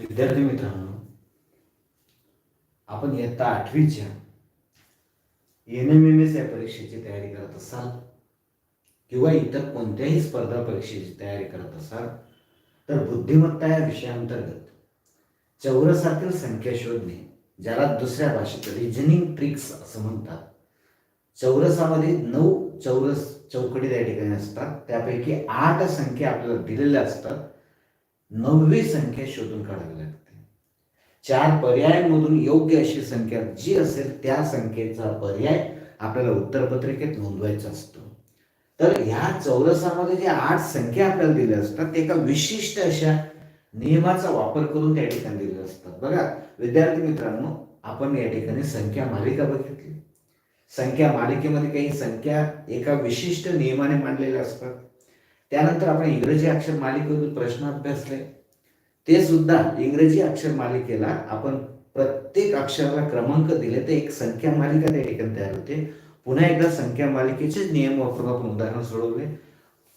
विद्यार्थी मित्रांनो आपण इयत्ता आठवीच्या एन एम एम एस या परीक्षेची तयारी करत असाल किंवा इतर कोणत्याही स्पर्धा परीक्षेची तयारी करत असाल तर बुद्धिमत्ता या विषयाअंतर्गत चौरसातील संख्या शोधणे ज्याला दुसऱ्या भाषेत रिजनिंग ट्रिक्स असं म्हणतात चौरसामध्ये नऊ चौरस चौकडी त्या ठिकाणी असतात त्यापैकी आठ संख्या आपल्याला दिलेल्या असतात नववी संख्या शोधून काढावी लागते. चार पर्यायांमधून योग्य अशी संख्या जी असेल त्या संख्येचा पर्याय आपल्याला उत्तरपत्रिकेत नोंदवायचा असतो. तर ह्या चौरसामध्ये जे आठ संख्या आपल्याला दिल्या असतात ते एका विशिष्ट अशा नियमाचा वापर करून त्या ठिकाणी दिले असतात. बघा विद्यार्थी मित्रांनो आपण या ठिकाणी संख्या मालिका बघितली. संख्या मालिकेमध्ये काही संख्या एका विशिष्ट नियमाने मांडलेल्या असतात. त्यानंतर आपण इंग्रजी अक्षर मालिकेतून प्रश्न अभ्यासले. ते सुद्धा इंग्रजी अक्षर मालिकेला आपण प्रत्येक अक्षराला क्रमांक दिले. ते एक संख्या मालिका त्या ठिकाणी तयार होते. पुन्हा एकदा संख्या मालिकेचेच नियम वापरून आपण उदाहरण सोडवले.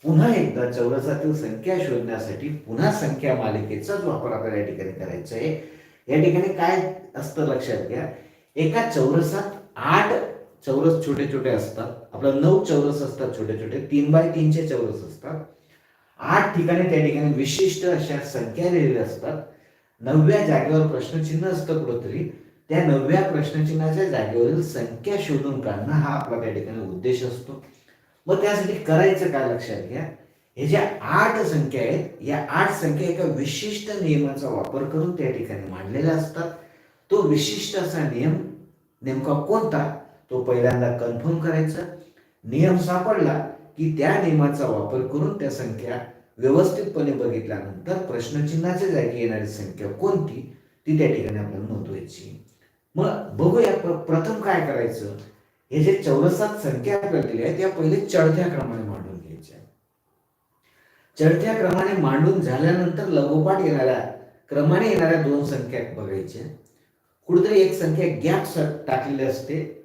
पुन्हा एकदा चौरसातील संख्या शोधण्यासाठी पुन्हा संख्या मालिकेचाच वापर आपल्याला या ठिकाणी करायचा आहे. या ठिकाणी काय असतं लक्षात घ्या. एका चौरसात आठ चौरस छोटे छोटे असतात. आपलं नऊ चौरस असतात छोटे छोटे. तीन बाय तीनचे चौरस असतात. आठ ठिकाणी त्या ठिकाणी विशिष्ट अशा संख्या लिहिलेल्या असतात. नवव्या जागेवर प्रश्नचिन्ह असतं कुठंतरी. त्या नवव्या प्रश्नचिन्हाच्या जागेवरील संख्या शोधून काढणं हा आपला त्या ठिकाणी उद्देश असतो. मग त्यासाठी करायचं काय लक्षात घ्या? हे ज्या आठ संख्या आहेत या आठ संख्या एका विशिष्ट नियमाचा वापर करून त्या ठिकाणी मांडलेल्या असतात. तो विशिष्ट असा नियम नेमका कोणता? तो पहिल्यांदा कन्फर्म करायचा. नियम सापडला की त्या नियमाचा वापर करून त्या संख्या व्यवस्थितपणे बघितल्यानंतर प्रश्नचिन्हाच्या जागी येणारी संख्या कोणती ती त्या ठिकाणी आपल्याला नोंदवायची. मग बघूया प्रथम काय करायचं? हे जे चौरसात संख्या आपल्याला दिल्या आहेत त्या पहिले चढत्या क्रमाने मांडून घ्यायच्या. चढत्या क्रमाने मांडून झाल्यानंतर लगोपाठ येणाऱ्या क्रमाने येणाऱ्या दोन संख्या बघायच्या. कुठेतरी एक संख्या गॅप टाकलेली असते.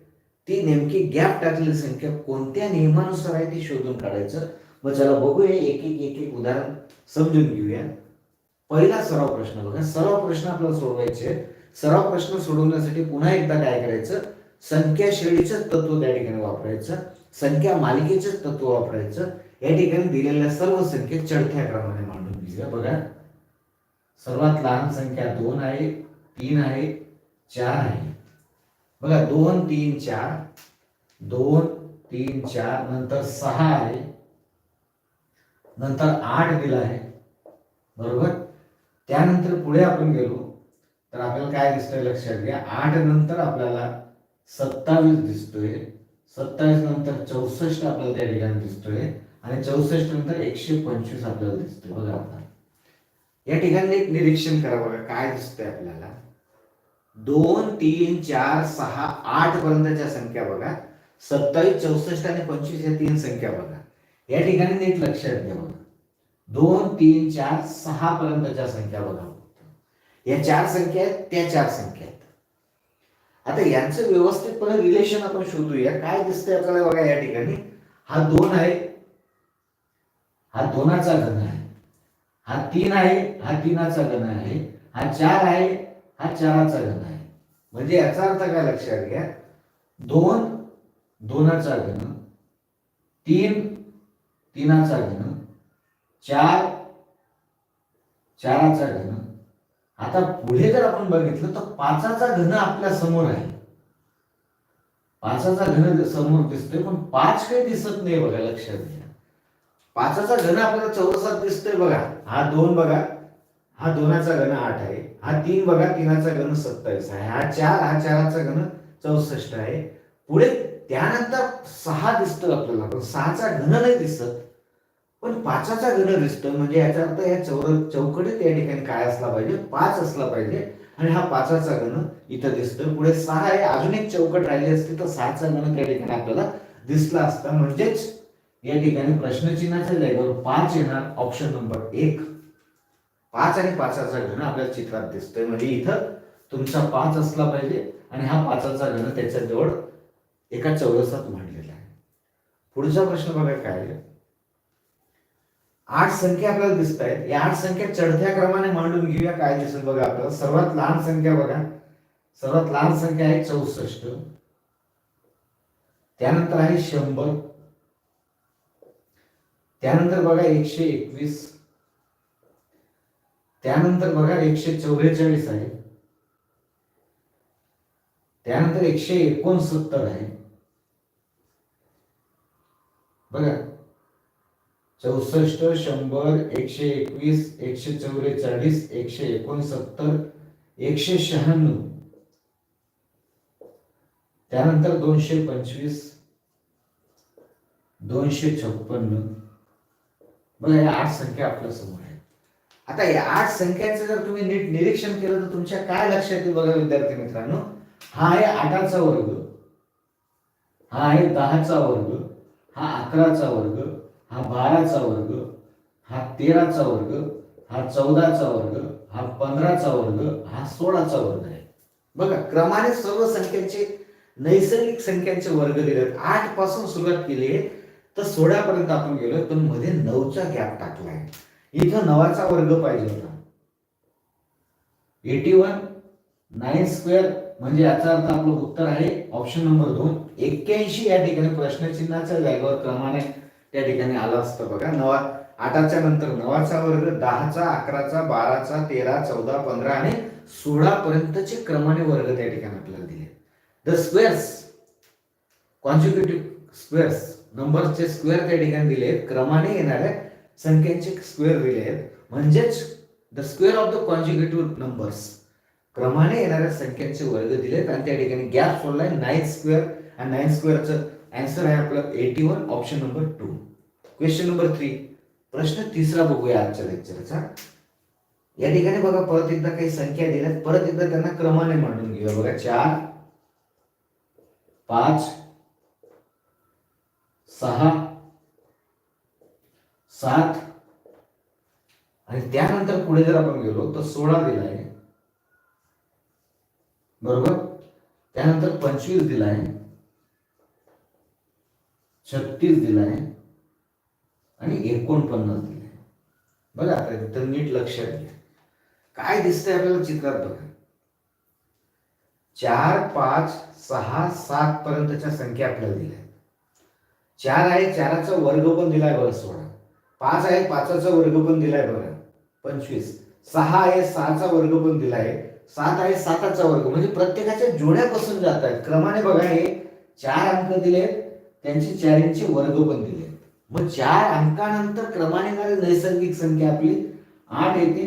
ती नेमकी गॅप टाकलेली संख्या कोणत्या नियमानुसार आहे ती शोधून काढायचं? मग चला बघूया एक एक एक एक उदाहरण समजून घेऊया. पहिला सराव प्रश्न बघा. सराव प्रश्न आपल्याला सोडवायचे सराव प्रश्न सोडवण्यासाठी पुन्हा एकदा काय करायचं? संख्या श्रेणीचं तत्व त्या ठिकाणी वापरायचं. संख्या मालिकेचं तत्व वापरायचं. या ठिकाणी दिलेल्या सर्व संख्या चढत्या क्रमाने मांडून घेऊया. बघा. सर्वात लहान संख्या दोन आहे तीन आहे चार आहे. बघा दोन तीन चार. दोन तीन चार नंतर सहा आहे. नंतर आठ दिला आहे. बरोबर? त्यानंतर पुढे आपण गेलो. तर आपल्याला काय दिसतंय लक्षात घ्या. आठ नंतर आपल्याला सत्तावीस दिसतोय. सत्तावीस नंतर चौसष्ट आपल्याला त्या ठिकाणी दिसतोय. आणि चौसष्ट नंतर एकशे पंचवीस आपल्याला दिसतोय. बघा आता. या ठिकाणी एक निरीक्षण करा बघा काय दिसतंय आपल्याला. दोन तीन चार सहा आठ पर्यंतच्या संख्या बघा. सत्तावीस चौसष्ट आणि पंचवीस या तीन संख्या बघा. या ठिकाणी नीट लक्षात घ्या बघा. दोन तीन चार सहा पर्यंतच्या संख्या बघा या चार संख्या आहेत त्या चार संख्या आहेत. आता यांचं व्यवस्थितपणे रिलेशन आपण शोधूया. काय दिसतंय आपल्याला बघा या ठिकाणी? हा दोन आहे. हा दोनाचा घन आहे. हा तीन आहे हा तीनाचा घन आहे. हा चार आहे हा चाराचा घन आहे. म्हणजे याचा अर्थ काय लक्षात घ्या? दोन दोनाचा घन तीन तीनाचा घन चार चाराचा घन. आता पुढे जर आपण बघितलं तर पाचाचा घन आपल्यासमोर आहे. पाचाचा घन समोर दिसतोय पण पाच काही दिसत नाही बघा लक्षात घ्या. पाचाचा घन आपल्याला चौरसात दिसतोय बघा. हा दोन बघा. हा दोनाचा घन आठ आहे. हा तीन बघा तीनाचा घन सत्तावीस आहे. हा चार हा चाराचा घन चौसष्ट आहे. पुढे त्यानंतर सहा दिसतो आपल्याला पण सहाचा घन नाही दिसत. पण पाचाचा घन दिसतोय म्हणजे याचा अर्थ या चौर चौकडीत या ठिकाणी काय असला पाहिजे? पाच असला पाहिजे. आणि हा पाचाचा घन इथं दिसतोय. पुढे सहा आहे. अजून एक चौकट राहिली असती तर सहाचा घन त्या ठिकाणी आपल्याला दिसला असता. म्हणजेच या ठिकाणी प्रश्नचिन्हाच्या जागेवर पाच येणार. ऑप्शन नंबर एक. पाच आणि पाचाचा घन आपल्या चित्रात दिसतोय. म्हणजे इथं तुमचा पाच असला पाहिजे आणि हा पाचाचा घन त्याच्याजवळ एका चौरसात मांडलेला आहे. पुढचा प्रश्न बघा काय आहे? आठ संख्या आपल्याला दिसत आहेत. या आठ संख्या चढत्या क्रमाने मांडून घेऊया. काय दिसेल बघा आपल्याला. सर्वात लहान संख्या बघा. सर्वात लहान संख्या आहे चौसष्ट. त्यानंतर आहे शंभर. त्यानंतर बघा एकशे एकवीस. त्यानंतर बघा एकशे चौवेचाळीस आहे. त्यानंतर एकशे एकोणसत्तर आहे. बघा. चौसष्ट शंभर एकशे एकवीस एकशे चौवेचाळीस एकशे एकोणसत्तर एकशे शहाण्णव. त्यानंतर दोनशे पंचवीस दोनशे छप्पन्न बघा या आठ संख्या आपल्यासमोर आहेत. आता या आठ संख्यांचं जर तुम्ही नीट निरीक्षण केलं तर तुमच्या काय लक्षात येईल बघा विद्यार्थी मित्रांनो? हा आहे आठाचा वर्ग. हा आहे दहाचा वर्ग. हा अकराचा वर्ग. हा बाराचा वर्ग. हा तेराचा वर्ग. हा चौदाचा वर्ग. हा पंधराचा वर्ग. हा सोळाचा वर्ग आहे. बघा क्रमाने सर्व संख्यांचे नैसर्गिक संख्यांचे वर्ग दिले आठपासून सुरुवात केली आहे. तर सोळापर्यंत आपण गेलो पण मध्ये नऊचा गॅप टाकलाय. इथं नवाचा वर्ग पाहिजे होता. एटी वन नाईन स्क्वेअर म्हणजे याचा अर्थ आपलं उत्तर आहे ऑप्शन नंबर दोन. एक्क्याऐंशी या ठिकाणी प्रश्नचिन्हाच्या जागेवर क्रमाने त्या ठिकाणी आलं असतं बघा. नवा आठाच्या नंतर नवाचा वर्ग दहाचा अकराचा बाराचा तेरा चौदा पंधरा आणि सोळा पर्यंतचे क्रमाने वर्ग त्या ठिकाणी आपल्याला दिले. द स्क्वेअर्स कॉन्ज्युकेटिव्ह स्क्वेअर्स नंबरचे स्क्वेअर त्या ठिकाणी दिले क्रमाने क्रमाने येणाऱ्या संख्यांचे स्क्वेअर दिले आहेत. म्हणजेच the square of the consecutive numbers क्रमाने येणाऱ्या संख्यांचे वर्ग दिलेत आणि त्या ठिकाणी गॅप सोडलाय नाईन स्क्वेअर आणि नाईन स्क्वेअरचं अँसर आहे आपलं eighty one option number two question number three प्रश्न तिसरा बघूया आजच्या लेक्चरचा या ठिकाणी बघा परत एकदा काही संख्या दिल्यात. परत एकदा त्यांना क्रमाने मांडून घेऊया. बघा चार पाच सहा सात. आणि त्यानंतर पुढे जर आपण गेलो तर सोळा दिला आहे बरोबर? त्यानंतर पंचवीस दिला आहे छत्तीस दिला आहे आणि एकोणपन्नास दिला आहे बघा आता इथं नीट लक्षात घ्या काय दिसतंय आपल्याला चित्रात बघा? चार पाच सहा सात पर्यंतच्या संख्या आपल्याला दिल्या. आहेत चार आहे चाराचा वर्ग पण दिलाय बघा सोळा. पाच आहे पाचाचा वर्ग पण दिलाय बघा. पंचवीस. सहा आहे सहाचा वर्ग पण दिलाय. सात आहे साताचा वर्ग. म्हणजे प्रत्येकाच्या जोड्यापासून जात आहेत. क्रमाने बघा हे चार अंक दिलेत. त्यांचे चारींचे वर्ग पण दिले मग चार अंकानंतर क्रमाने नैसर्गिक संख्या आपली आठ येते.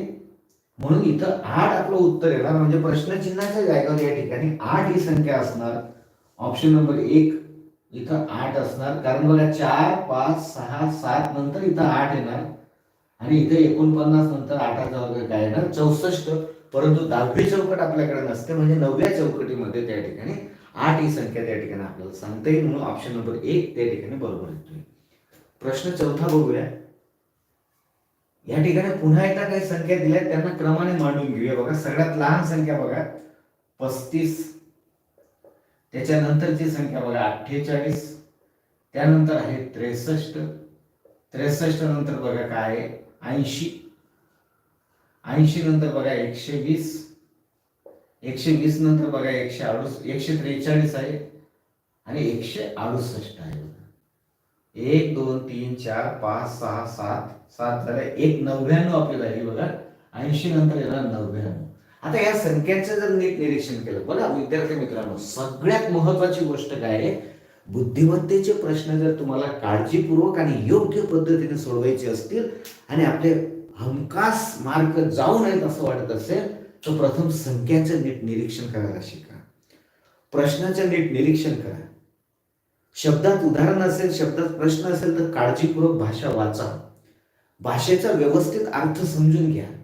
म्हणून इथं आठ आपलं उत्तर येणार. म्हणजे प्रश्नचिन्हाच्या जागेवर या ठिकाणी आठ ही संख्या असणार. ऑप्शन नंबर एक इथं आठ असणार. कारण बघा चार पाच सहा सात नंतर इथं आठ येणार. आणि इथे एकोणपन्नास नंतर आठाचा वर्ग काय येणार? चौसष्ट. परंतु दहावी चौकट आपल्याकडे नसते म्हणजे नवव्या चौकटीमध्ये त्या ठिकाणी आठ ही संख्या त्या ठिकाणी आपल्याला सांगता येईल. म्हणून ऑप्शन नंबर एक त्या ठिकाणी बरोबर येतोय प्रश्न चौथा बघूया. या ठिकाणी पुन्हा एकदा काही संख्या दिल्या त्यांना क्रमाने मांडून घेऊया. बघा सगळ्यात लहान संख्या बघा. पस्तीस त्याच्यानंतरची संख्या बघा अठ्ठेचाळीस त्यानंतर आहे त्रेसष्ट त्रेसष्ट नंतर बघा काय आहे? ऐंशी. ऐंशी नंतर बघा एकशे वीस. एकशे वीस नंतर बघा एकशे अडुस एकशे त्रेचाळीस आहे आणि एकशे अडुसष्ट आहे एक दोन तीन चार पाच सहा सात सात झाले एक नव्याण्णव आपल्याला आहे बघा ऐंशी नंतर येणार नव्याण्णव. आता या संख्यांचं जर नीट निरीक्षण केलं बघा विद्यार्थी मित्रांनो सगळ्यात महत्वाची गोष्ट काय आहे? बुद्धिमत्तेचे प्रश्न जर तुम्हाला काळजीपूर्वक आणि योग्य पद्धतीने सोडवायचे असतील आणि आपले हमखास मार्क जाऊ नयेत असं वाटत असेल तर प्रथम संख्यांचं नीट निरीक्षण करायला शिका. प्रश्नाचं नीट निरीक्षण करा. शब्दात उदाहरण असेल शब्दात प्रश्न असेल तर काळजीपूर्वक भाषा वाचा. भाषेचा व्यवस्थित अर्थ समजून घ्या.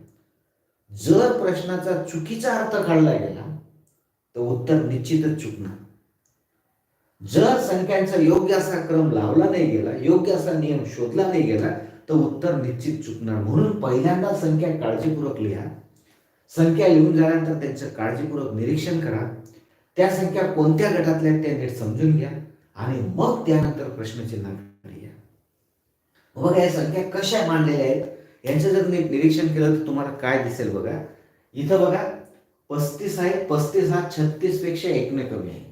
जर प्रश्नाचा चुकीचा अर्थ काढला गेला तर उत्तर निश्चितच चुकणार. जर संख्यांचा योग्य असा क्रम लावला नाही गेला योग्य असा नियम शोधला नाही गेला तर उत्तर निश्चित चुकणार. म्हणून पहिल्यांदा संख्या काळजीपूर्वक लिहा. संख्या लिहून झाल्यानंतर त्यांचं काळजीपूर्वक निरीक्षण करा. त्या संख्या कोणत्या गटातल्या आहेत त्या नीट समजून घ्या आणि मग त्यानंतर प्रश्नचिन्हाकडे या. बघा या संख्या कशा मांडलेल्या आहेत? यांचं जर तुम्ही निरीक्षण केलं तर तुम्हाला काय दिसेल बघा? इथं बघा पस्तीस आहे पस्तीस हा छत्तीसपेक्षा एकने कमी आहे.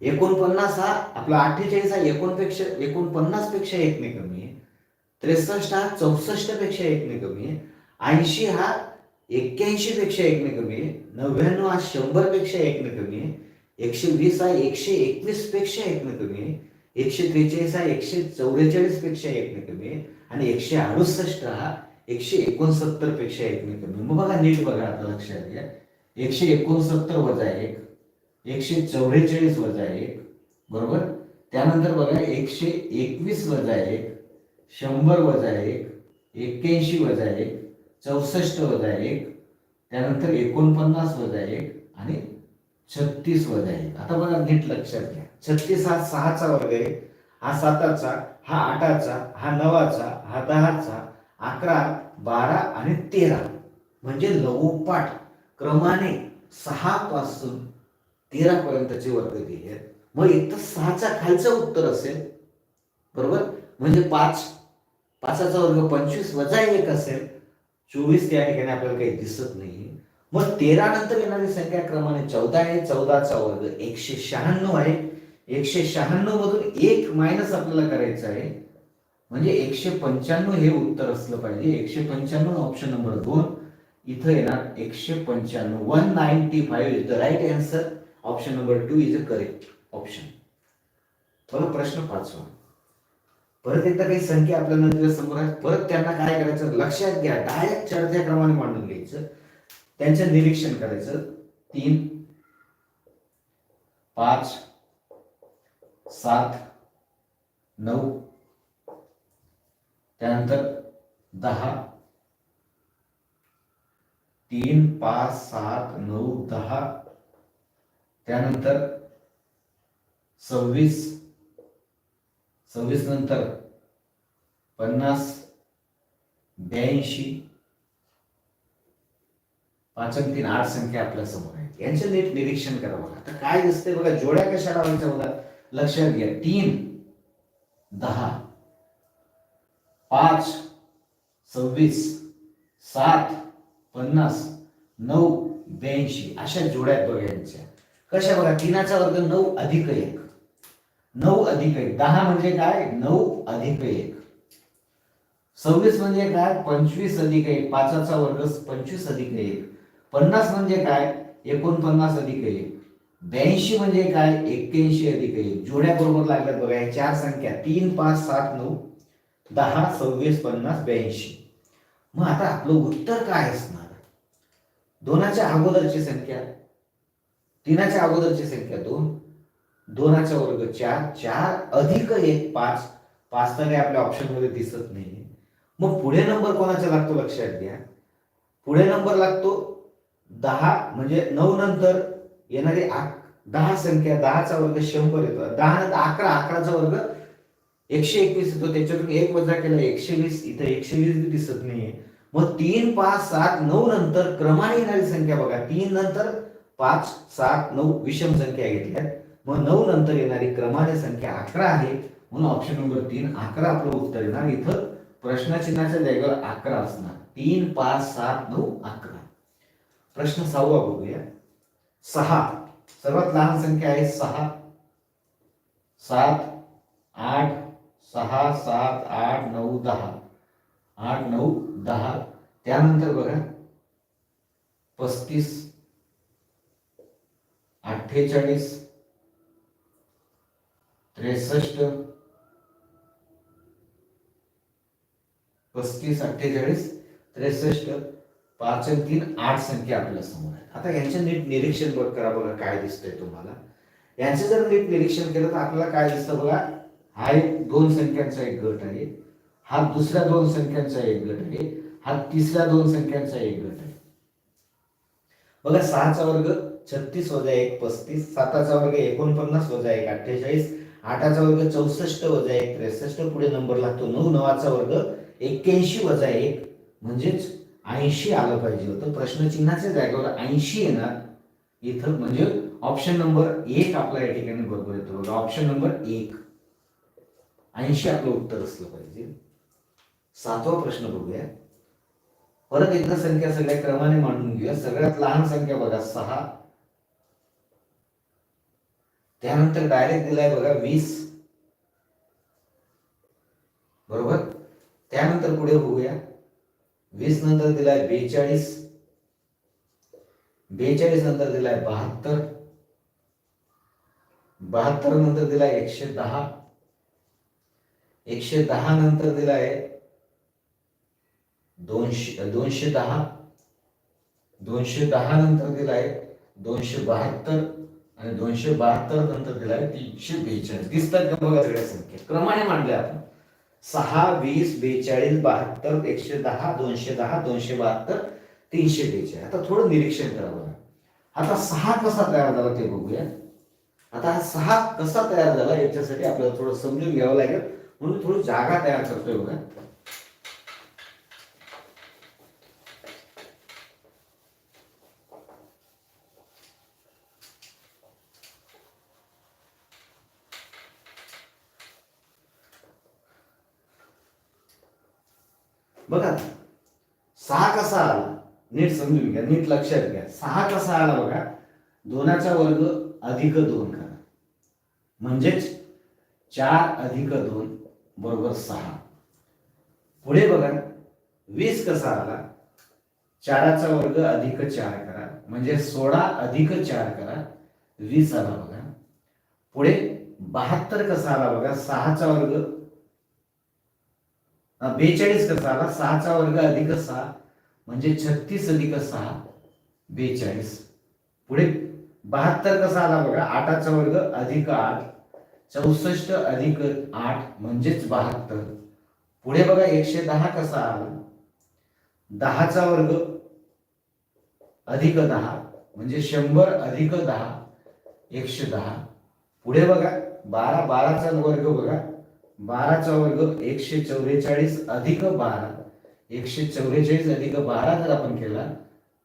एकोणपन्नास हा आपला अठ्ठेचाळीस हा एकोणपेक्षा एकोणपन्नासपेक्षा एकने कमी आहे. त्रेसष्ट हा चौसष्टपेक्षा एकने कमी आहे. ऐंशी हा एक्क्याऐंशी पेक्षा एकने कमी आहे. नव्याण्णव हा शंभरपेक्षा एकने कमी आहे. एकशे वीस हा एकशे एकवीसपेक्षा एकने कमी आहे. एकशे त्रेचाळीस हा एकशे चौवेचाळीसपेक्षा एकने कमी आहे. आणि एकशे अडुसष्ट हा एकशे एकोणसत्तरपेक्षा एकने कमी मग बघा नीट बघा आता लक्षात घ्या. एकशे एकोणसत्तर वजा एक एकशे चौवेचाळीस वजा एक बरोबर? त्यानंतर बघा एकशे एकवीस वजा एक शंभर वजा एक एक्क्याऐंशी वजा एक चौसष्ट वजा एक त्यानंतर एकोणपन्नास वजा एक आणि छत्तीस वजा एक. आता बघा नीट लक्षात घ्या. छत्तीस हा सहाचा वर्ग आहे. हा साताचा हा आठाचा हा नवाचा हा दहाचा अकरा बारा आणि तेरा. म्हणजे लघुपाठ. क्रमाने सहा पासून तेरा पर्यंतचे वर्ग दिले आहेत. मग एक तर सहाचा खालचं उत्तर असेल. बरोबर? म्हणजे पाच. पाचाचा वर्ग पंचवीस वजा एक असेल. चोवीस त्या ठिकाणी आपल्याला काही दिसत नाही. मग तेरा नंतर येणारी संख्या क्रमाने चौदा आहे. चौदाचा वर्ग एकशे शहाण्णव आहे. एकशे शहाण्णव मधून एक मायनस आपल्याला करायचं आहे. म्हणजे एकशे पंच्याण्णव हे उत्तर असलं पाहिजे. एकशे पंच्याण्णव ऑप्शन नंबर दोन. इथं येणार एकशे पंच्याण्णव. One ninety five is the right answer option number two is a correct option बघा प्रश्न पाचवा. परत एकदा काही संख्या आपल्या नजरे समोर आहे परत त्यांना काय करायचं? लक्षात घ्या. डायरेक्ट चढत्या क्रमाने मांडून घ्यायचं. त्यांचं निरीक्षण करायचं. तीन पाच सात नऊ त्यानंतर दहा तीन पाच सात नऊ दहा त्यानंतर सव्वीस सव्वीस नंतर पन्नास ब्याऐंशी पाच आणि तीन आठ संख्या आपल्यासमोर आहेत. यांचं नीट निरीक्षण करा बघा. आता काय दिसतंय बघा जोड्या कशा लावायच्या बघा. लक्षात घ्या. तीन दहा पाच सव्वीस सात पन्नास नऊ ब्याऐंशी. अशा जोड्या आहेत यांच्या. कशा बघा तीनाचा वर्ग नऊ अधिक एक. नऊ अधिक एक. दहा म्हणजे काय? नऊ अधिक एक. सव्वीस म्हणजे काय? पंचवीस अधिक एक. पाचाचा वर्ग पंचवीस अधिक एक. पन्नास म्हणजे काय? एकोणपन्नास अधिक एक. ब्याऐंशी म्हणजे काय? एक्क्याऐंशी अधिक एक. जोड्या बरोबर लागल्यात बघा या चार संख्या. तीन पाच सात नऊ दहा सव्वीस पन्नास ब्याऐंशी. मग आता आपलं उत्तर काय असणार? दोनाच्या अगोदरची संख्या. तीनाच्या अगोदरची संख्या दोन. दोनाचा वर्ग चार. चार अधिक एक पाच. पाच तर काही आपल्या ऑप्शनमध्ये दिसत नाही. मग पुढे नंबर कोणाचा लागतो? लक्षात घ्या. पुढे नंबर लागतो दहा म्हणजे नऊ नंतर येणारी दहा संख्या दहाचा वर्ग शंभर येतो. दहा नंतर अकरा अकराचा वर्ग एकशे एकवीस येतो. त्याच्यातून एक वजा केला एकशे वीस. इथं एकशे वीस दिसत नाहीये. मग तीन पाच सात नऊ नंतर क्रमाने येणारी संख्या बघा. तीन नंतर पाच सात नऊ विषम संख्या घेतल्यात मग नऊ नंतर येणारी क्रमाने संख्या अकरा आहे. म्हणून ऑप्शन नंबर तीन अकरा आपलं उत्तर येणार. इथं प्रश्नचिन्हाच्या जागेवर अकरा असणार. तीन पाच सात नऊ अकरा. प्रश्न सहावा बघूया. सहा. सर्वात लहान संख्या आहे सहा. सात, आठ, सहा, सात, आठ, नऊ, दहा. आठ, नऊ, दहा. त्यानंतर बघा, पस्तीस, अठ्ठेचाळीस, त्रेसष्ट, पस्तीस, अठ्ठेचाळीस, त्रेसष्ट पाच आणि तीन आठ संख्या आपल्यासमोर आहेत. आता यांचं नीट निरीक्षण करा बघा काय दिसतंय तुम्हाला. यांचं जर नीट निरीक्षण केलं तर आपल्याला काय दिसतं बघा? हा एक दोन संख्यांचा एक गट आहे. हा दुसऱ्या दोन संख्यांचा एक गट आहे. हा तिसऱ्या दोन संख्यांचा एक गट आहे. बघा सहाचा वर्ग छत्तीस वजा एक पस्तीस साताचा वर्ग एकोणपन्नास वजा एक अठ्ठेचाळीस आठाचा वर्ग चौसष्ट वजा एक त्रेसष्ट पुढे नंबर लागतो नऊ नवाचा वर्ग एक्क्याऐंशी वजा एक म्हणजेच ऐंशी आलं पाहिजे होतं. प्रश्नचिन्हाच्या जागेवर ऐंशी येणार इथं म्हणजे ऑप्शन नंबर एक आपला या ठिकाणी बरोबर येतो बघा. ऑप्शन नंबर एक. ऐंशी आपलं उत्तर असलं पाहिजे. सातवा प्रश्न बघूया. परत एकदा संख्या सगळ्या क्रमाने मांडून घेऊया. सगळ्यात लहान संख्या बघा सहा. त्यानंतर डायरेक्ट दिलाय बघा वीस. बरोबर? त्यानंतर पुढे बघूया. वीस नंतर दिलाय बेचाळीस. बेचाळीस नंतर दिलाय बहात्तर. बहात्तर नंतर दिलाय एकशे दहा. एकशे दहा नंतर दिलाय दोनशे दोनशे दहा. दोनशे दहा नंतर दिलाय दोनशे बहात्तर आणि दोनशे बहात्तर नंतर दिलाय तीनशे बेचाळीस. दिसतात का बघा सगळ्या संख्या? क्रमाने मांडल्या आपण. सहा वीस बेचाळीस बहात्तर एकशे दहा दोनशे दहा दोनशे बहात्तर तीनशे बेचाळीस. आता थोडं निरीक्षण करावं आता सहा कसा तयार झाला ते बघूया. आता हा सहा कसा तयार झाला याच्यासाठी आपल्याला थोडं समजून घ्यावं लागेल. म्हणून थोडी जागा तयार करतोय बघा. बघा. सहा कसा आला? नीट समजून घ्या नीट लक्षात घ्या. सहा कसा आला बघा? दोनाचा वर्ग अधिक दोन करा. म्हणजेच चार अधिक दोन बरोबर सहा. पुढे बघा. वीस कसा आला? चाराचा वर्ग अधिक चार करा. म्हणजे सोळा अधिक चार करा. वीस आला बघा. पुढे बहात्तर कसा आला बघा? सहाचा वर्ग बेचाळीस कसा आला सहाचा वर्ग अधिक सहा म्हणजे छत्तीस अधिक सहा बेचाळीस. पुढे बहात्तर कसा आला बघा आठाचा वर्ग अधिक आठ चौसष्ट अधिक आठ म्हणजेच बहात्तर. पुढे बघा एकशे दहा कसा आला? दहाचा वर्ग अधिक दहा म्हणजे शंभर अधिक दहा एकशे दहा. पुढे बघा बारा बाराचा वर्ग बघा बाराचा वर्ग एकशे चौवेचाळीस अधिक बारा. एकशे चौवेचाळीस अधिक बारा जर आपण केला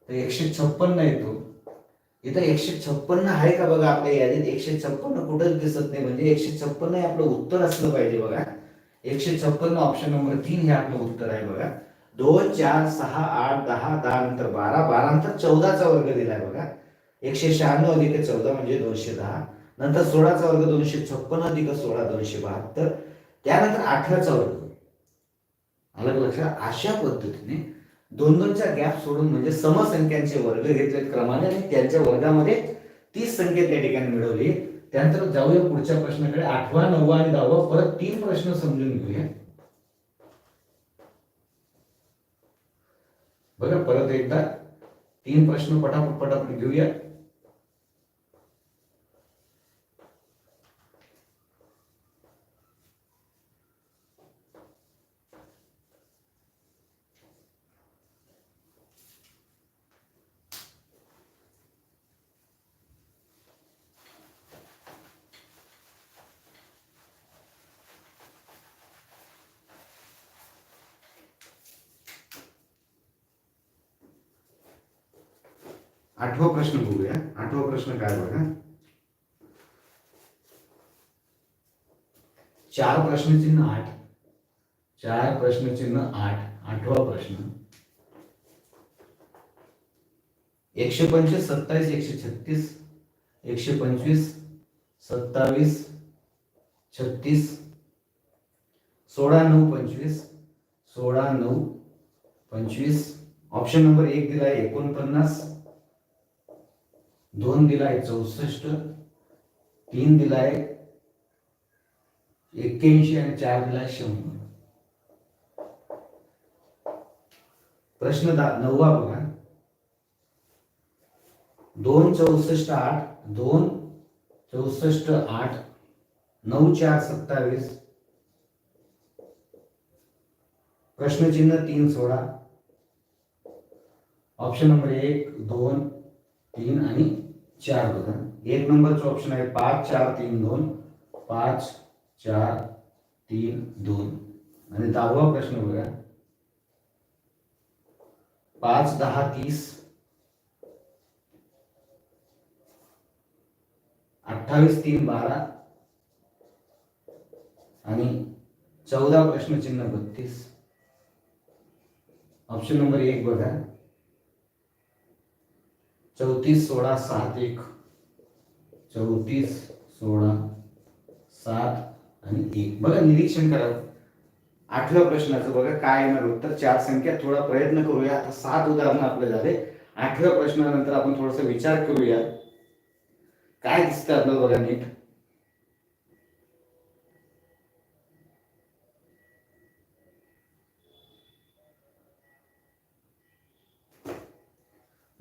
तर एकशे छप्पन्न येतो. इथं एकशे छप्पन्न आहे का बघा आपल्या यादीत? एकशे छप्पन्न कुठंच दिसत नाही. म्हणजे एकशे छप्पन्न हे आपलं उत्तर असलं पाहिजे बघा. एकशे छप्पन्न ऑप्शन नंबर तीन हे आपलं उत्तर आहे बघा. दोन चार सहा आठ दहा दहा नंतर बारा. बारा नंतर चौदाचा वर्ग दिलाय बघा. एकशे शहाण्णव अधिक चौदा म्हणजे दोनशे दहा. नंतर सोळाचा वर्ग दोनशे छप्पन्न अधिक सोळा दोनशे बहात्तर. त्यानंतर आठव्या वर्ग. अलग लक्षात अशा पद्धतीने दोन दोनच्या गॅप सोडून म्हणजे समसंख्यांचे वर्ग घेतलेत क्रमाने आणि त्यांच्या वर्गामध्ये तीस संख्या त्या ठिकाणी मिळवली. त्यानंतर जाऊया पुढच्या प्रश्नाकडे. आठवा नववा आणि दहावा. परत तीन प्रश्न समजून घेऊया. बघा परत एकदा तीन प्रश्न पटापट पटापट घेऊया. आठवा प्रश्न बघूया आठवा प्रश्न काय बघा। चार प्रश्नचिन्ह आठ। चार प्रश्नचिन्ह आठ। आठवा प्रश्न। एकशे पंचवीस, सत्तावीस, एकशे छत्तीस, एकशे पंचवीस, सत्तावीस, छत्तीस, सोळा, नऊ, पंचवीस, सोळा, नऊ, पंचवीस. ऑप्शन नंबर एक दिलाय एकोणपन्नास. दोन दिलाय चौसष्ट तीन दिलाय एक्क्याऐंशी आणि चार दिलाय शंभर. प्रश्न दा नववा बघा. दोन चौसष्ट आठ दोन चौसष्ट आठ नऊ चार सत्तावीस. प्रश्नचिन्ह तीन सोळा ऑप्शन नंबर एक दोन तीन आणि चार बघा. एक नंबरचं ऑप्शन आहे पाच चार तीन दोन. पाच चार तीन दोन. आणि दहावा प्रश्न बघा. पाच दहा तीस. अठ्ठावीस तीन बारा. आणि चौदा प्रश्न चिन्ह बत्तीस. ऑप्शन नंबर एक बघा. चौतीस सोळा सात एक. चौतीस सोळा सात आणि एक. बघा निरीक्षण करा. आठव्या प्रश्नाचं बघा काय येणार उत्तर? चार संख्या. थोडा प्रयत्न करूया. आता सात उदाहरणं आपले झाले. आठव्या प्रश्नानंतर आपण थोडासा विचार करूया. काय दिसतं आपल्याला बघा नीट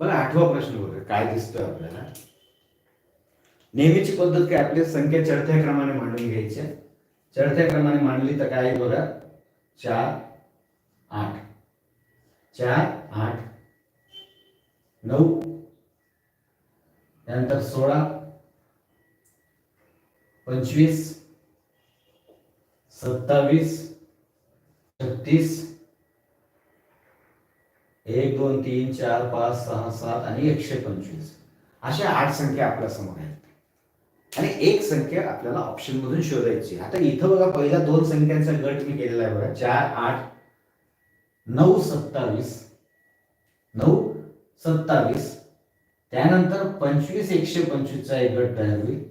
बघा आठवा प्रश्न बघा काय दिसतोय आपल्याला? नेहमीची पद्धत काय? आपली संख्या चढत्या क्रमाने मांडून घ्यायची. चढत्या क्रमाने मांडली तर काय बघा? चार आठ. चार आठ. नऊ. त्यानंतर सोळा. पंचवीस. सत्तावीस. छत्तीस. एक दोन तीन चार पाच सहा सात आणि एकशे पंचवीस. अशा आठ संख्या आपल्यासमोर आहेत. आणि एक संख्या आपल्याला ऑप्शन मधून शोधायची. आता इथं बघा पहिल्या दोन संख्यांचा गट मी केलेला आहे बघा. चार आठ नऊ सत्तावीस. नऊ सत्तावीस. त्यानंतर पंचवीस एकशे पंचवीसचा एक गट तयार होईल.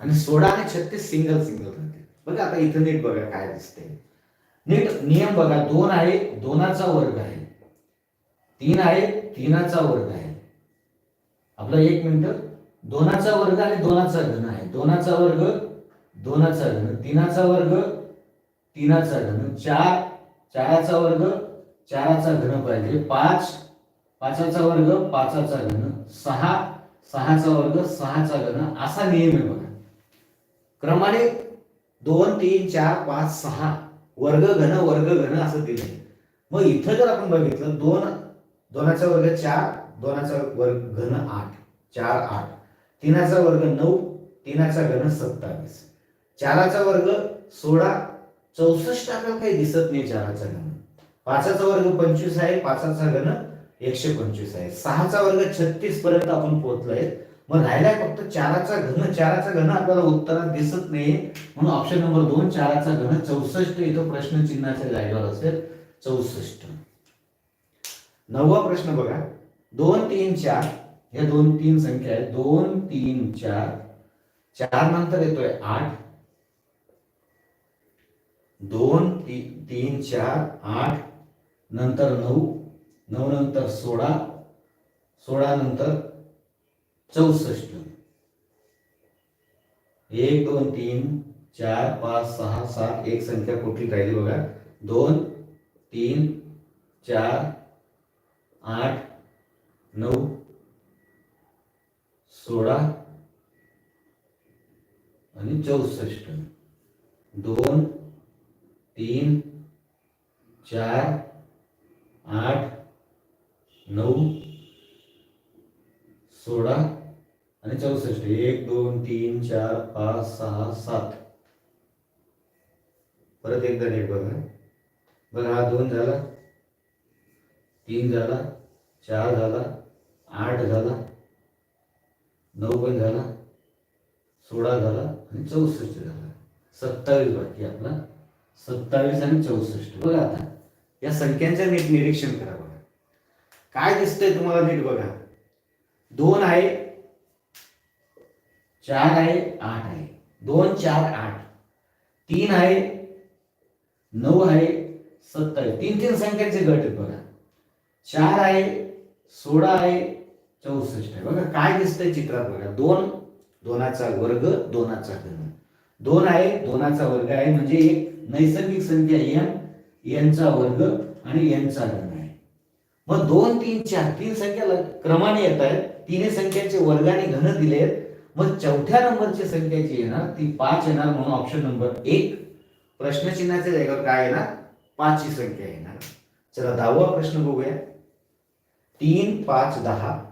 आणि सोळा आणि छत्तीस सिंगल सिंगल राहते बघा आता इथं नीट बघा काय दिसते नीट नियम बघा दोन आहे दोनाचा वर्ग आहे. तीन आहे तीनाचा वर्ग आहे. आपला एक मिनिट. दोनाचा वर्ग आणि दोनाचा घन आहे. दोनाचा वर्ग दोनाचा घन. तीनाचा वर्ग तीनाचा घन. चार चाराचा वर्ग चाराचा घन पाहिजे. पाच पाचाचा वर्ग पाचाचा घन. सहा सहाचा वर्ग सहाचा घन. असा नियम आहे बघा. क्रमाने दोन तीन चार पाच सहा. वर्ग घन वर्ग घन असं दिलंय. मग इथं जर आपण बघितलं दोन दोनाचा वर्ग चार दोनाचा वर्ग घन आठ चार आठ. तीनाचा वर्ग नऊ तीनाचा घन सत्तावीस. चाराचा वर्ग सोळा चौसष्ट आपल्याला काही दिसत नाही चाराचा घन. पाचाचा वर्ग पंचवीस आहे पाचाचा घन एकशे पंचवीस आहे. सहाचा वर्ग छत्तीस पर्यंत आपण पोहोचलोय. मग राहिलाय फक्त चाराचा घन चाराचा घन आपल्याला उत्तरात दिसत नाही म्हणून ऑप्शन नंबर दोन चाराचा घन चौसष्ट इथं प्रश्नचिन्हाच्या जागेवर असेल. चौसष्ट. नववा प्रश्न बघा. दोन तीन चार. या दोन तीन संख्या आहेत. दोन तीन चार. चार नंतर येतोय आठ. दोन ती, तीन चार आठ. नंतर नऊ. नऊ नंतर सोळा. सोळा नंतर चौसष्ट. एक दोन तीन चार पाच सहा सात एक संख्या कुठली राहिली बघा? दोन तीन चार आठ नऊ सोळा आणि चौसष्ट. दोन तीन चार आठ नऊ सोळा आणि चौसष्ट. एक दोन तीन चार पाच सहा सात. परत एकदा नीट बघा. बघा हा दोन झाला. तीन झाला. चार झाला. आठ झाला. नऊ पण झाला. सोळा झाला आणि चौसष्ट झाला. सत्तावीस बाकी आपला. सत्तावीस आणि चौसष्ट. बघा आता. या संख्यांचं नीट निरीक्षण करा बघा. काय दिसतंय तुम्हाला नीट बघा. दोन आहे चार आहे आठ आहे. दोन चार आठ. तीन आहे नऊ आहे सत्तावीस तीन तीन संख्यांचे गट आहेत बघा. चार आहे सोळा आहे चौसष्ट आहे. बघा काय दिसतंय चित्रात बघा. दोन दोनाचा वर्ग दोनाचा घन. दोन आहे दोनाचा वर्ग आहे. म्हणजे एक नैसर्गिक संख्या एन यांचा वर्ग आणि यांचा घन आहे. मग दोन तीन चार तीन संख्या क्रमाने येत आहेत. तिन्ही संख्याचे वर्गाने घन दिले आहेत मग चौथ्या नंबरची संख्या जी येणार ती पाच येणार म्हणून ऑप्शन नंबर एक. प्रश्नचिन्हाच्या जागेवर काय येणार? पाचची संख्या येणार. चला दहावा प्रश्न बघूया. तीन पाच दहा.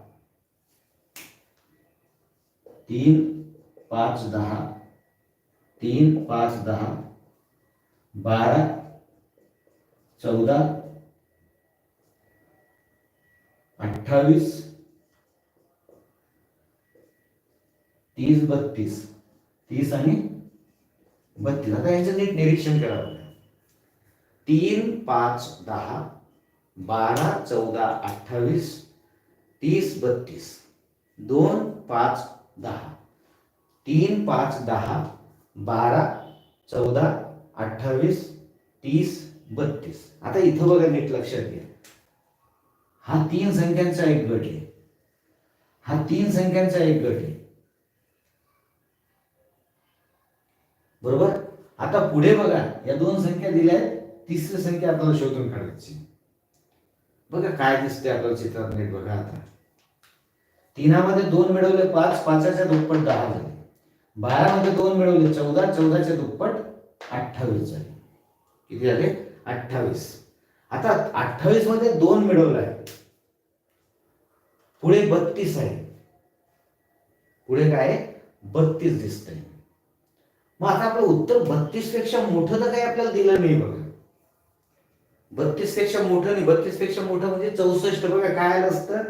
तीन पाच दहा. तीन पाच दहा. बारा. चौदा. अठ्ठावीस तीस बत्तीस. तीस आणि बत्तीस. आता याचं नीट निरीक्षण करा तीन पाच दहा बारा चौदा अठ्ठावीस तीस बत्तीस. दोन पाच दहा. तीन पाच दहा बारा चौदा अठ्ठावीस तीस बत्तीस. आता इथं बघा नीट लक्षात घ्या. हा तीन संख्यांचा एक गट आहे. हा तीन संख्यांचा एक गट आहे. बरोबर? आता पुढे बघा या दोन संख्या दिल्या आहेत तिसरी संख्या आपल्याला शोधून काढायची बघा काय दिसते आपल्याला चित्रात नीट बघा आता. तीनामध्ये दोन मिळवले पाच पाचाच्या दुप्पट दहा झाले. बारामध्ये दोन मिळवले चौदा चौदाच्या दुप्पट अठ्ठावीस झाले. किती झाले? अठ्ठावीस. आता अठ्ठावीसमध्ये दोन मिळवलाय पुढे बत्तीस आहे. पुढे काय? आहे? बत्तीस दिसतंय. मग आता आपलं उत्तर बत्तीसपेक्षा मोठं तर काही आपल्याला दिलं नाही बघा. बत्तीसपेक्षा मोठं नाही बत्तीसपेक्षा मोठं म्हणजे चौसष्ट. बघा काय आलं असतं?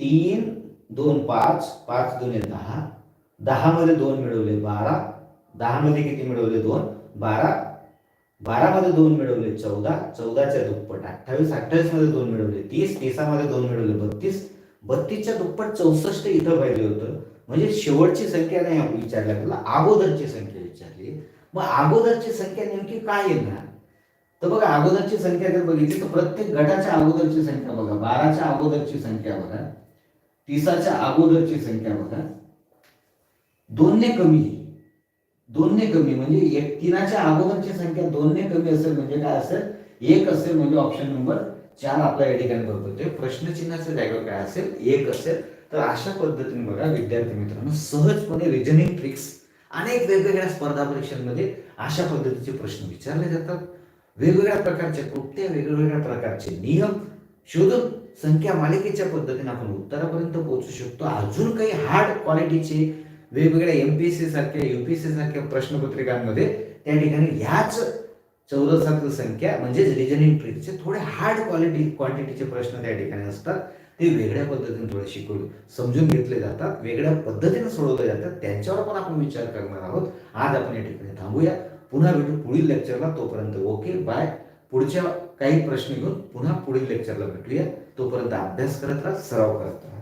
तीन दोन पाच पाच दोन दहा दहा. मध्ये दोन मिळवले बारा. दहा मध्ये किती मिळवले दोन? बारा. बारामध्ये दोन मिळवले चौदा चौदाच्या दुप्पट अठ्ठावीस अठ्ठावीसमध्ये दोन मिळवले तीस तीसामध्ये दोन मिळवले बत्तीस. बत्तीसच्या दुप्पट चौसष्ट इथं पाहिजे होतं. म्हणजे शेवटची संख्या नाही आपण विचारल्या आपल्याला अगोदरची संख्या विचारली. मग अगोदरची संख्या नेमकी काय येणार? तर बघा अगोदरची संख्या जर बघितली तर प्रत्येक गटाच्या अगोदरची संख्या बघा. बाराच्या अगोदरची संख्या बघा. तीसाच्या अगोदरची संख्या बघा. दोनने कमी. आहे. दोनने कमी म्हणजे एक तीनाच्या अगोदरची संख्या दोनने कमी असेल म्हणजे काय असेल? एक असेल म्हणजे ऑप्शन नंबर चार आपला या ठिकाणी बरोबर ते प्रश्नचिन्हाच्या जागेवर काय असेल? एक असेल. तर अशा पद्धतीने बघा विद्यार्थी मित्रांनो सहजपणे रिजनिंग ट्रिक्स अनेक वेगवेगळ्या स्पर्धा परीक्षांमध्ये अशा पद्धतीचे प्रश्न विचारले जातात. वेगवेगळ्या प्रकारच्या कृत्या वेगवेगळ्या प्रकारचे नियम शोधून संख्या मालिकेच्या पद्धतीने आपण उत्तरापर्यंत पोहोचू शकतो. अजून काही हार्ड क्वालिटीचे वेगवेगळ्या एमपीएससी सारख्या यू पी सी सारख्या प्रश्नपत्रिकांमध्ये त्या ठिकाणी ह्याच चौरसातील संख्या म्हणजेच रिजनिंग ट्रिकचे थोडे हार्ड क्वालिटी क्वांटिटीचे प्रश्न त्या ठिकाणी असतात. ते वेगळ्या पद्धतीने थोडे शिकवले समजून घेतले जातात वेगळ्या पद्धतीने सोडवले जातात. त्यांच्यावर पण आपण विचार करणार आहोत. आज आपण या ठिकाणी थांबूया. पुन्हा भेटू पुढील लेक्चरला तोपर्यंत ओके बाय पुढच्या काही प्रश्न घेऊन पुन्हा पुढील लेक्चरला भेटूया. तोपर्यंत अभ्यास करत राहा सराव करत राहा.